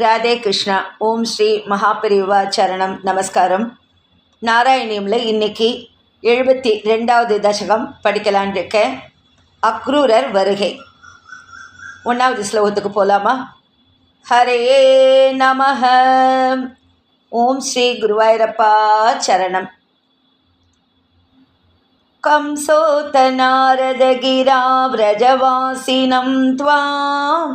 ராதே கிருஷ்ணா. ஓம் ஸ்ரீ மகாபிரிவா சரணம். நமஸ்காரம். நாராயணியமில் இன்னைக்கு எழுபத்தி ரெண்டாவது தசகம் படிக்கலான் இருக்கேன் அக்ரூரர் வருகை. ஒன்றாவது ஸ்லோகத்துக்கு போகலாமா ஹரே நம ஓம் ஸ்ரீ குருவாயிரப்பா சரணம். கம்சோத்த நாரதகிரா விரஜவாசினம் துவாம்.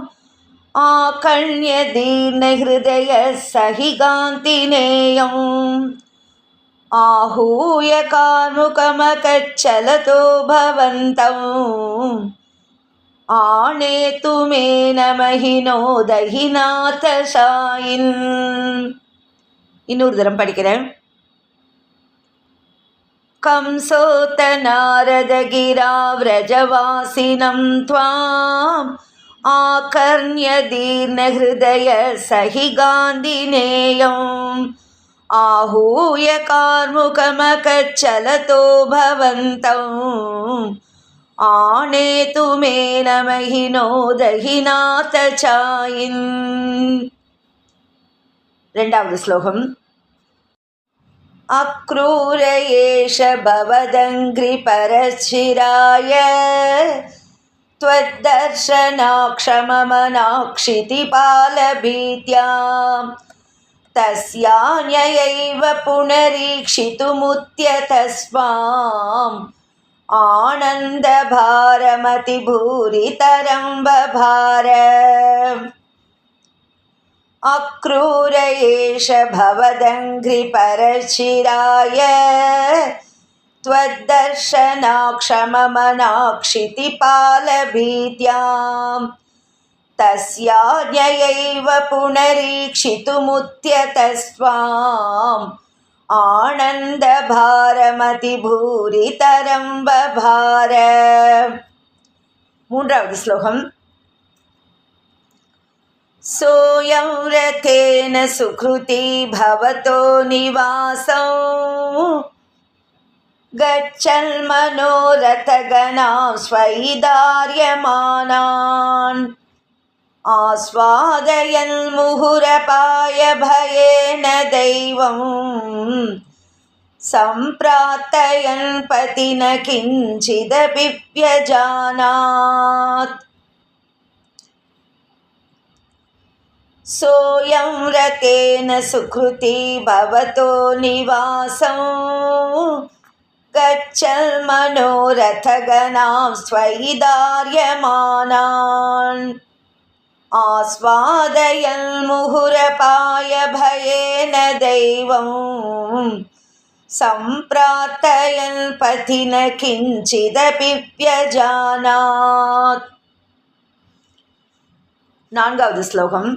आकण्यदीर्णहृदयः सहिगान्तिनेयम् आहूय कार्मुकमकच्चलतो भवन्तम् आनेतु मे न महिनो दहिनाथशायिन् இன்னொரு தரம் படிக்கிறேன் कंसोतनारदगिराव्रजवासिनं त्वाम् आकर्ण्यदीर्णहृदय सहि गान्धिनेयम् आहूय कार्मुकमकच्चलतो भवन्तम् आनेतु मे न महिनो दहिनाथ चायिन् ரெண்டாவது ஸ்லோகம் अक्रूर एष भवदङ्घ्रिपरशिराय त्वद्दर्शनाक्षममनाक्षितिपालभीत्यां तस्यान्ययैव पुनरीक्षितुमुत्यतस्वाम् आनन्दभारमतिभूरितरं बभार अक्रूर एष भवदङ्घ्रिपरशिराय त्वद्दर्शनाक्षममनाक्षितिपालभीत्यां तस्याज्ञयैव पुनरीक्षितुमुत्यतस्त्वाम् आनन्दभारमतिभूरितरं बभार மூன்றாவது ஸ்லோகம் सोऽयं रथेन सुकृती भवतो निवासौ गच्छन्मनोरथगणां स्वैदार्यमानान् आस्वादयन् मुहुरपाय भयेन दैवम् सम्प्रार्थयन् पति न किञ्चिदपि व्यजानात् सोऽयं रतेन सुकृती भवतो निवासं गच्छल् मनोरथगणां स्वैदार्यमानान् आस्वादयन् मुहुरपायभयेन दैवम् सम्प्रार्थयन् पथि न किञ्चिदपि व्यजानात् नान्गावद् श्लोकम्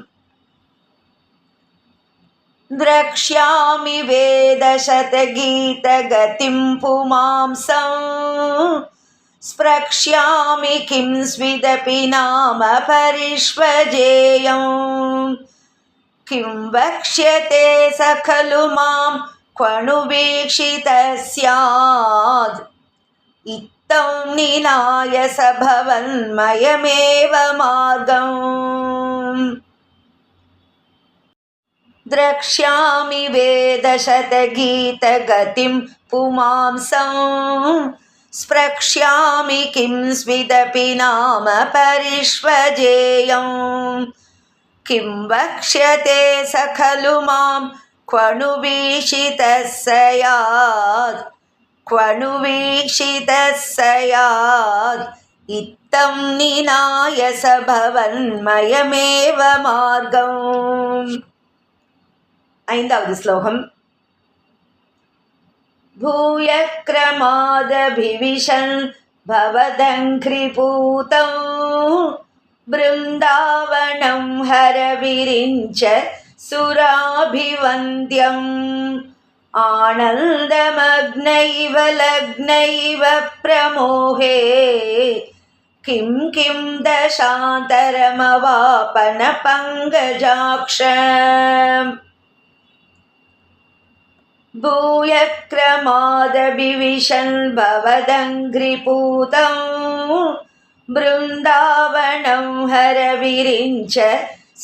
द्रक्ष्यामि वेदशतगीतगतिं पुमांसं स्प्रक्ष्यामि किं स्विदपि नाम परिष्वजेयम् किं वक्ष्यते स खलु मां क्वणुवीक्षितः स्याद्। इत्थं निनाय स भवन्मयमेव मार्गम् द्रक्ष्यामि वेदशतगीतगतिं पुमांसं। स्प्रक्ष्यामि किं स्विदपि नाम परिष्वजेयम् किं वक्ष्यते स खलु मां क्वणुवीक्षितः स्यात् क्वणुवीक्षितः स्यात् इत्थं निनाय स भवन्मयमेव मार्गम् ஐந்தாவது ஸ்லோகம் भूयक्रमादभिविशन् भवदङ्घ्रिपूतौ बृन्दावनं हरविरिञ्च सुराभिवन्द्यम् आनन्दमग्नैव लग्नैव प्रमोहे किं किं दशान्तरमवापनपङ्कजाक्ष भूयक्रमादभिविशन् भवदङ्घ्रिपूतं बृन्दावनं हरविरिञ्च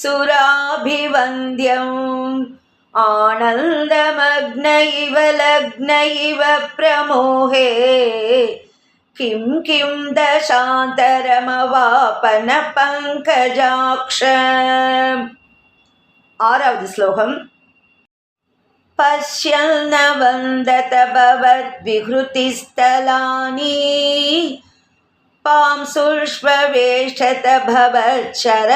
सुराभिवन्द्यम् आनन्दमग्न इव लग्न इव प्रमोहे किं किं दशान्तरमवापन पङ्कजाक्ष आरावद् श्लोकम् पश्यन्न वन्दत भवद्विहृतिस्थलानि पांसुष्ववेशत भवच्चरणाङ्कितेषु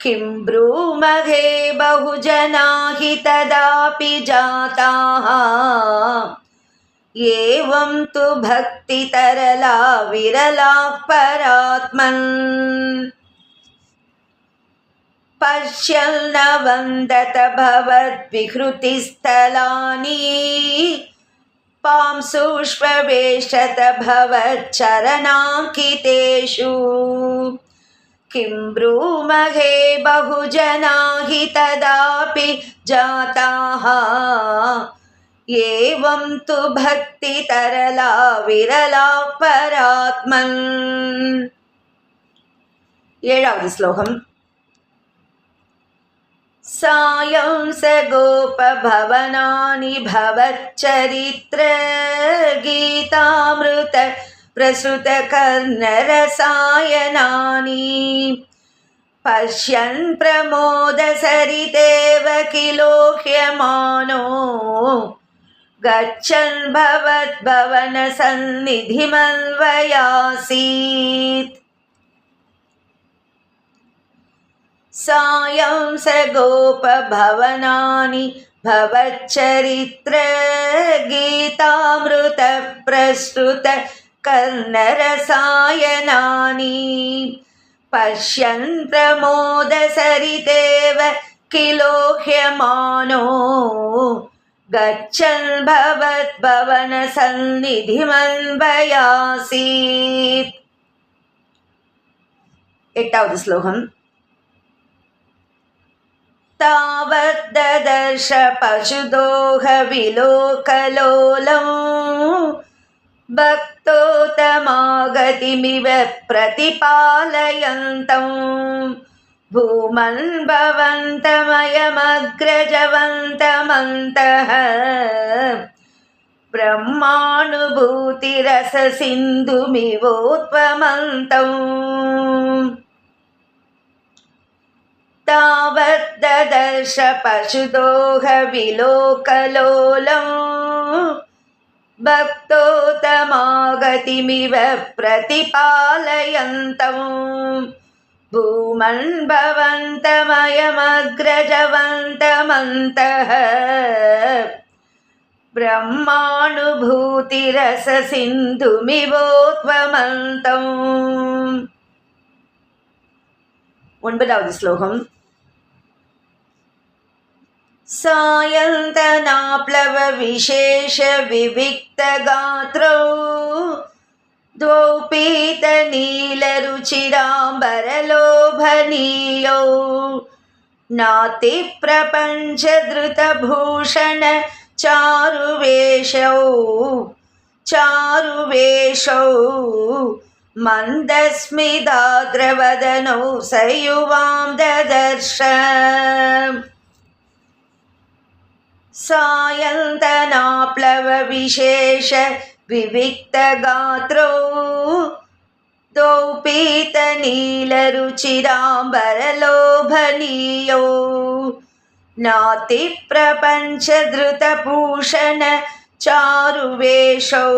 किं ब्रूमहे बहुजना हि तदापि जाताः। एवं तु भक्तितरला विरलाः परात्मन्। पश्यन्न वन्दत भवद्विहृतिस्थलानि पांसुष्वेशत भवच्चरणाङ्कितेषु। किं ब्रूमहे बहुजना हि तदापि जाताः। एवं तु भक्तितरला विरला परात्मन् एळावद् श्लोकम् सायं स गीतामृत प्रसृतकर्णरसायनानि। पश्यन् प्रमोदसरितेव किलोह्यमानो। गच्छन् भवद्भवनसन्निधिमन्वयासीत्। सायं सगोपभवनानि भवच्चरित्रगीतामृतप्रसृत कर्णरसायनानि। पश्यन् प्रमोदसरितेव किलो ह्यमानो। गच्छन् भवद्भवनसन्निधिमन्वयासीत्। एटावद् श्लोकम्। तावद्ददर्श पशुदोहविलोकलोलं भक्तोतमागतिमिव प्रतिपालयन्तं भूमन् भवन्तमयमग्रजवन्तमन्तः ब्रह्मानुभूतिरससिन्धुमिवोत्वमन्तम् तावद्ददर्श पशुदोहविलोकलोलं भक्तोतमागतिमिव प्रतिपालयन्तं भूमन् भवन्तमयमग्रजवन्तमन्तः ब्रह्मानुभूतिरससिन्धुमिवोत्वमन्तम् ஒன்பதாவது ஸ்லோகம் सायन्तनाप्लवविशेषविविक्तगात्रौ द्वौ पीतनीलरुचिराम्बरलोभनीयौ नातिप्रपञ्चधृतभूषण चारुवेषौ चारुवेषौ मन्दस्मिदाद्रवदनौ स युवां ददर्श सायन्तनाप्लवविशेष विविक्तगात्रौ द्वौ पीतनीलरुचिराम्बरलोभनीयौ नातिप्रपञ्चधृतभूषण चारुवेषौ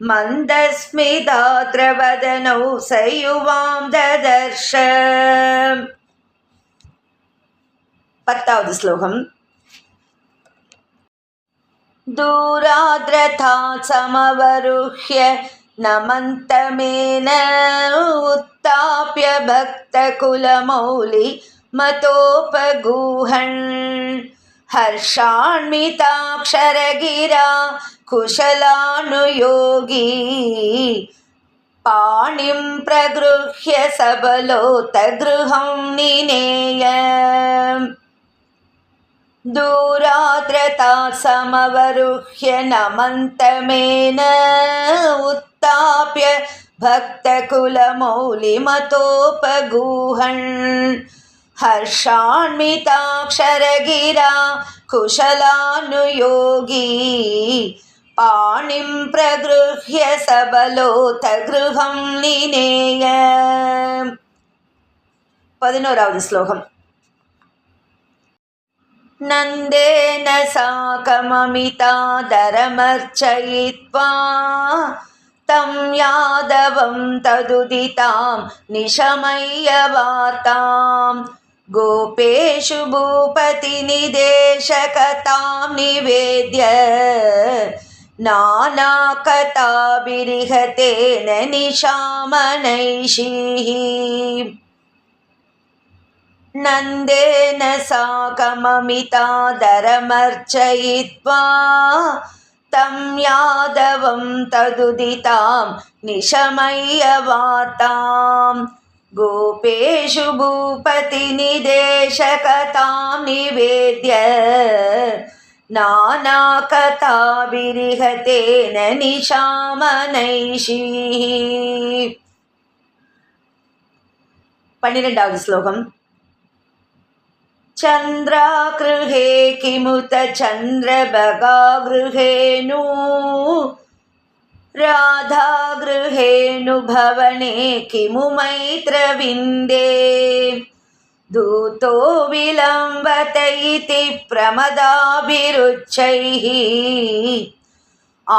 मन्दस्मिदात्रवदनौ स युवां ददर्श पतावद् श्लोकम् दूराद्रथात् समवरुह्य नमन्तमेन उत्ताप्य भक्तकुलमौलि मतोपगूहन् हर्षान्विताक्षरगिरा कुशलानुयोगी पाणिं प्रगृह्य सबलोतगृहं निनेय दूराद्रतासमवरुह्य नमन्तमेन उत्ताप्य भक्तकुलमौलिमतोपगूहन् हर्षान्विताक्षरगिरा कुशलानुयोगी पाणिं प्रगृह्य सबलोऽथ गृहं लिनेय पदिनोरावद् श्लोकम् नन्देन साकममितादरमर्चयित्वा तं यादवं तदुदितां निशमय्यवार्तां। गोपेषु भूपतिनिदेशकतां निवेद्य नानाकथाभिरिहतेन निशामनैषीः नन्देन साकममितादरमर्चयित्वा तं यादवं तदुदितां निशमय्यवातां गोपेषु भूपतिनिदेशकतां निवेद्य नानाकथाभिरिहतेन निशामनैषीः पन्निरण्डावद् श्लोकम् चन्द्रागृहे किमुत चन्द्रभगागृहेणु राधागृहेणु भवने किमु मैत्रविन्दे दूतो विलम्बत इति प्रमदाभिरुच्चैः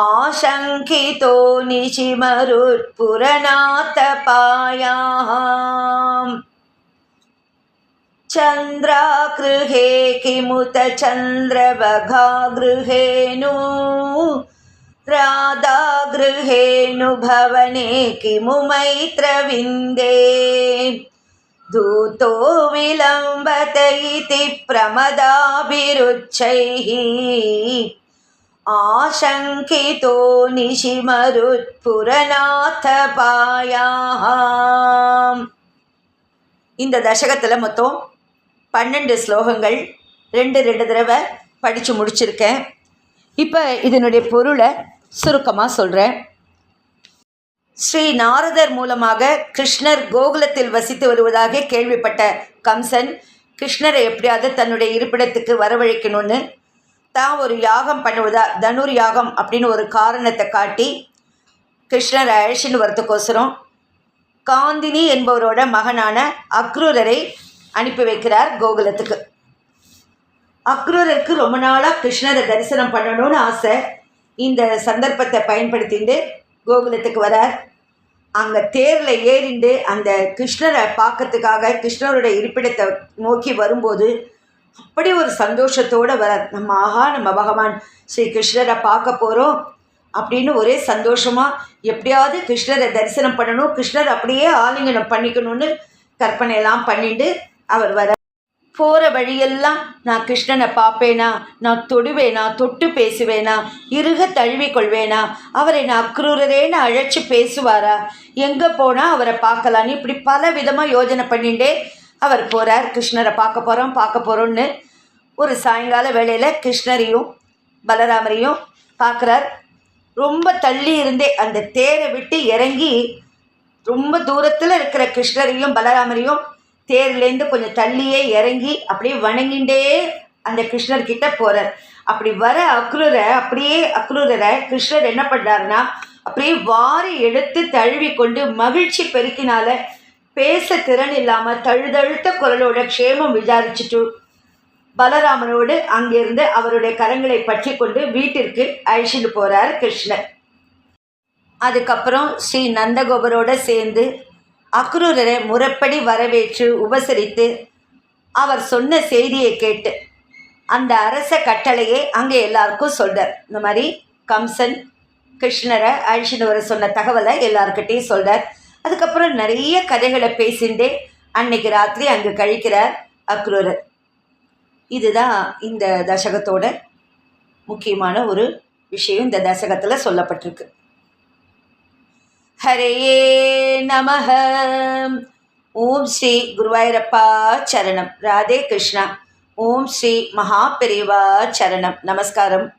आशङ्कितो निशिमरुत्पुरनाथपायाम् चन्द्रागृहे किमुत चन्द्रवघागृहेणु राधागृहेणु भवने किमु मैत्रविन्दे दूतो विलम्बत इति प्रमदाभिरुच्चैः ஆசங்கிதோ நிஷிமருத்புரநாதபாயாம் இந்த தசகத்தில் மொத்தம் பன்னெண்டு ஸ்லோகங்கள் ரெண்டு ரெண்டு தடவை படித்து முடிச்சிருக்கேன். இப்போ இதனுடைய பொருளை சுருக்கமாக சொல்கிறேன் ஸ்ரீ நாரதர் மூலமாக கிருஷ்ணர் கோகுலத்தில் வசித்து வருவதாக கேள்விப்பட்ட கம்சன் கிருஷ்ணரை எப்படியாவது தன்னுடைய இருப்பிடத்துக்கு வரவழைக்கணும்னு தான் ஒரு யாகம் பண்ணுவதா தனுர் யாகம் அப்படின்னு ஒரு காரணத்தை காட்டி கிருஷ்ணரை அழைச்சின்னு வரத்துக்கோசரம் காந்தினி என்பவரோட மகனான அக்ரூரரை அனுப்பி வைக்கிறார் கோகுலத்துக்கு. அக்ரூரருக்கு ரொம்ப நாளாக கிருஷ்ணரை தரிசனம் பண்ணணும்னு ஆசை. இந்த சந்தர்ப்பத்தை பயன்படுத்திட்டு கோகுலத்துக்கு வரார். அங்கே தேரில் ஏறிண்டு அந்த கிருஷ்ணரை பார்க்கறதுக்காக கிருஷ்ணரோட இருப்பிடத்தை நோக்கி வரும்போது அப்படி ஒரு சந்தோஷத்தோடு வரார். நம்ம ஆஹா நம்ம பகவான் ஸ்ரீ கிருஷ்ணரை பார்க்க போகிறோம் அப்படின்னு ஒரே சந்தோஷமாக எப்படியாவது கிருஷ்ணரை தரிசனம் பண்ணணும் கிருஷ்ணர் அப்படியே ஆலிங்கனம் பண்ணிக்கணும்னு கற்பனையெல்லாம் பண்ணிட்டு அவர் வர போகிற வழியெல்லாம் நான் கிருஷ்ணனை பார்ப்பேனா? நான் தொடுவேனா? தொட்டு பேசுவேனா? இறுக தழுவி கொள்வேனா? அவரை நான் அக்ரூரரேன்னு அழைச்சி பேசுவாரா? எங்கே போனால் அவரை பார்க்கலான்னு இப்படி பல விதமாக யோஜனை பண்ணிண்டே அவர் போகிறார் கிருஷ்ணரை பார்க்க போகிறோம் பார்க்க போகிறோன்னு ஒரு சாயங்கால வேளையில் கிருஷ்ணரையும் பலராமரையும் பார்க்குறார். ரொம்ப தள்ளி இருந்தே அந்த தேரை விட்டு இறங்கி ரொம்ப தூரத்தில் இருக்கிற கிருஷ்ணரையும் பலராமரையும் தேர்லேருந்து கொஞ்சம் தள்ளியே இறங்கி அப்படியே வணங்கிண்டே அந்த கிருஷ்ணர்கிட்ட போகிறார் அப்படி வர அக்ரூரை அப்படியே அக்ரூரரை கிருஷ்ணர் என்ன பண்ணுறாருன்னா அப்படியே வாரி எடுத்து தழுவி கொண்டு மகிழ்ச்சி பெருக்கினால பேச திறன் இல்லாமல் தழுதழுத்த குரலோட க்ஷேமம் விசாரிச்சுட்டு பலராமனோடு அங்கிருந்து அவருடைய கரங்களை பற்றி கொண்டு வீட்டிற்கு அழிச்சிட்டு போகிறார் கிருஷ்ணர். அதுக்கப்புறம் ஸ்ரீ நந்தகோபரோட சேர்ந்து அக்ரூரரை முறைப்படி வரவேற்று உபசரித்து அவர் சொன்ன செய்தியை கேட்டு அந்த அரச கட்டளையை அங்கே எல்லாருக்கும் சொல்கிறார் இந்த மாதிரி கம்சன் கிருஷ்ணரை அழிச்சிட்டு வர சொன்ன தகவலை எல்லாருக்கிட்டையும் சொல்கிறார் அதுக்கப்புறம் நிறைய கதைகளை பேசிண்டே அன்னைக்கு ராத்திரி அங்கே கழிக்கிறார் அக்ரூரர். இதுதான் இந்த தசகத்தோட முக்கியமான ஒரு விஷயம். இந்த தசகத்தில் சொல்லப்பட்டிருக்கு. ஹரையே நமஹ. ஓம் ஸ்ரீ குருவாயூரப்பா சரணம். ராதே கிருஷ்ணா. ஓம் ஸ்ரீ மகாபெரிவா சரணம். நமஸ்காரம்.